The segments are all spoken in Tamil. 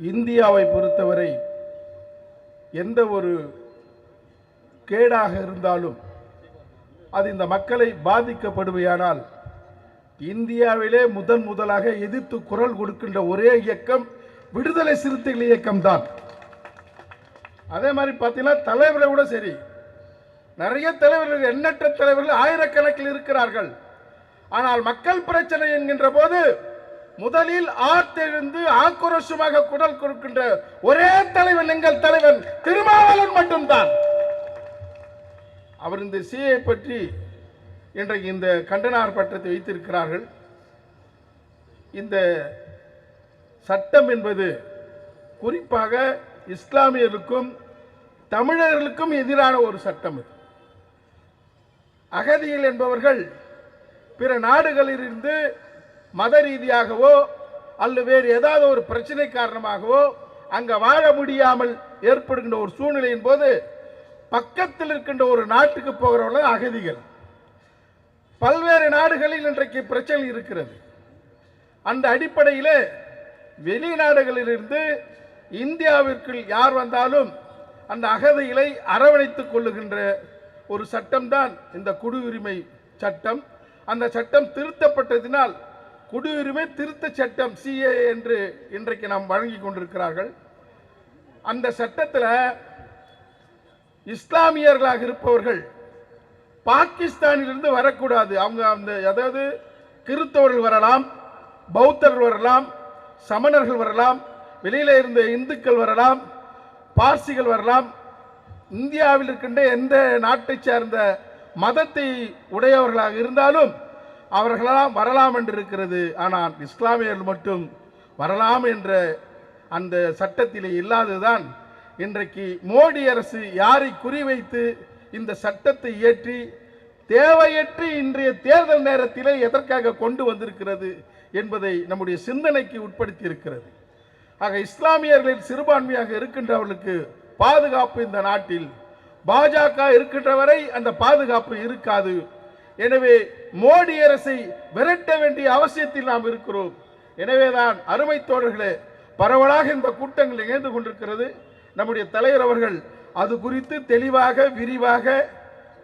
இந்தியாவை பொறுத்தவரை எந்த ஒரு கேடாக இருந்தாலும் அது இந்த மக்களை பாதிக்கப்படுவையானால் இந்தியாவிலே முதன் முதலாக எதிர்த்து குரல் கொடுக்கின்ற ஒரே இயக்கம் விடுதலை சிறுத்தைகள் இயக்கம்தான். அதே மாதிரி பார்த்தீங்கன்னா தலைவரை கூட சரி. நிறைய தலைவர்கள் எண்ணற்ற தலைவர்கள் ஆயிரக்கணக்கில் இருக்கிறார்கள். ஆனால் மக்கள் பிரச்சனை என்கின்ற போது முதலில் ஆர்த்தெழுந்து ஆக்ரோஷமாக குடல் கொடுக்கின்ற ஒரே தலைவன் எங்கள் தலைவன் திருமாவளவன் மட்டும்தான். அவர் இந்த சிஐ பற்றி இன்றைக்கு இந்த கண்டனார் பட்டத்தை வைத்திருக்கிறார்கள். இந்த சட்டம் என்பது குறிப்பாக இஸ்லாமியர்களுக்கும் தமிழர்களுக்கும் எதிரான ஒரு சட்டம் இது அகதியில் என்பவர்கள் பிற நாடுகளிலிருந்து மத ரீதியாகவோ அல்லது வேறு ஏதாவது ஒரு பிரச்சனை காரணமாகவோ அங்கே வாழ முடியாமல் ஏற்படுகின்ற ஒரு சூழ்நிலையின் போது பக்கத்தில் இருக்கின்ற ஒரு நாட்டுக்கு போகிறவர்கள் அகதிகள். பல்வேறு நாடுகளில் இன்றைக்கு பிரச்சனை இருக்கிறது. அந்த அடிப்படையில் வெளிநாடுகளிலிருந்து இந்தியாவிற்குள் யார் வந்தாலும் அந்த அகதிகளை அரவணைத்துக் கொள்ளுகின்ற ஒரு சட்டம்தான் இந்த குடியுரிமை சட்டம். அந்த சட்டம் திருத்தப்பட்டதினால் குடியுரிமை திருத்த சட்டம் சிஏ என்று இன்றைக்கு நாம் வழங்கி கொண்டிருக்கிறார்கள். அந்த சட்டத்தில் இஸ்லாமியர்களாக இருப்பவர்கள் பாகிஸ்தானிலிருந்து வரக்கூடாது. அவங்க அந்த அதாவது கிறித்தவர்கள் வரலாம் பௌத்தர்கள் வரலாம் சமணர்கள் வரலாம் வெளியில் இருந்த இந்துக்கள் வரலாம் பார்சிகள் வரலாம். இந்தியாவில் இருக்கின்ற எந்த நாட்டை சேர்ந்த மதத்தை உடையவர்களாக இருந்தாலும் அவர்களெல்லாம் வரலாம் என்று இருக்கிறது ஆனால் இஸ்லாமியர்கள் மட்டும் வரலாம் என்ற அந்த சட்டத்திலே இல்லாததுதான் இன்றைக்கு மோடி அரசு யாரை குறிவைத்து இந்த சட்டத்தை இயற்றி தேவையற்று இன்றைய தேர்தல் நேரத்திலே எதற்காக கொண்டு வந்திருக்கிறது என்பதை நம்முடைய சிந்தனைக்கு உட்படுத்தி இருக்கிறது ஆக இஸ்லாமியர்களில் சிறுபான்மையாக இருக்கின்றவர்களுக்கு பாதுகாப்பு இந்த நாட்டில். பாஜக இருக்கின்ற வரை அந்த பாதுகாப்பு இருக்காது. எனவே மோடி அரசை விரட்ட வேண்டிய அவசியத்தில் நாம் இருக்கிறோம். எனவேதான் அருமை தோழர்களே பரவலாக இந்த கூட்டங்கள் நிகழ்ந்து கொண்டிருக்கிறது. நம்முடைய தலைவர் அவர்கள் அது குறித்து தெளிவாக விரிவாக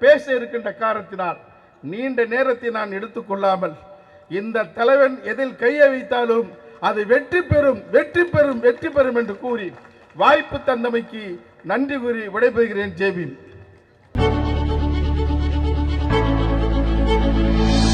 பேச இருக்கின்ற காரணத்தினால் நீண்ட நேரத்தை நான் எடுத்துக்கொள்ளாமல் இந்த தலைவன் எதில் கையை வைத்தாலும் அது வெற்றி பெறும் வெற்றி பெறும் வெற்றி பெறும் என்று கூறி வாய்ப்பு தந்தமைக்கு நன்றி கூறி விடைபெறுகிறேன். ஜேபின் Música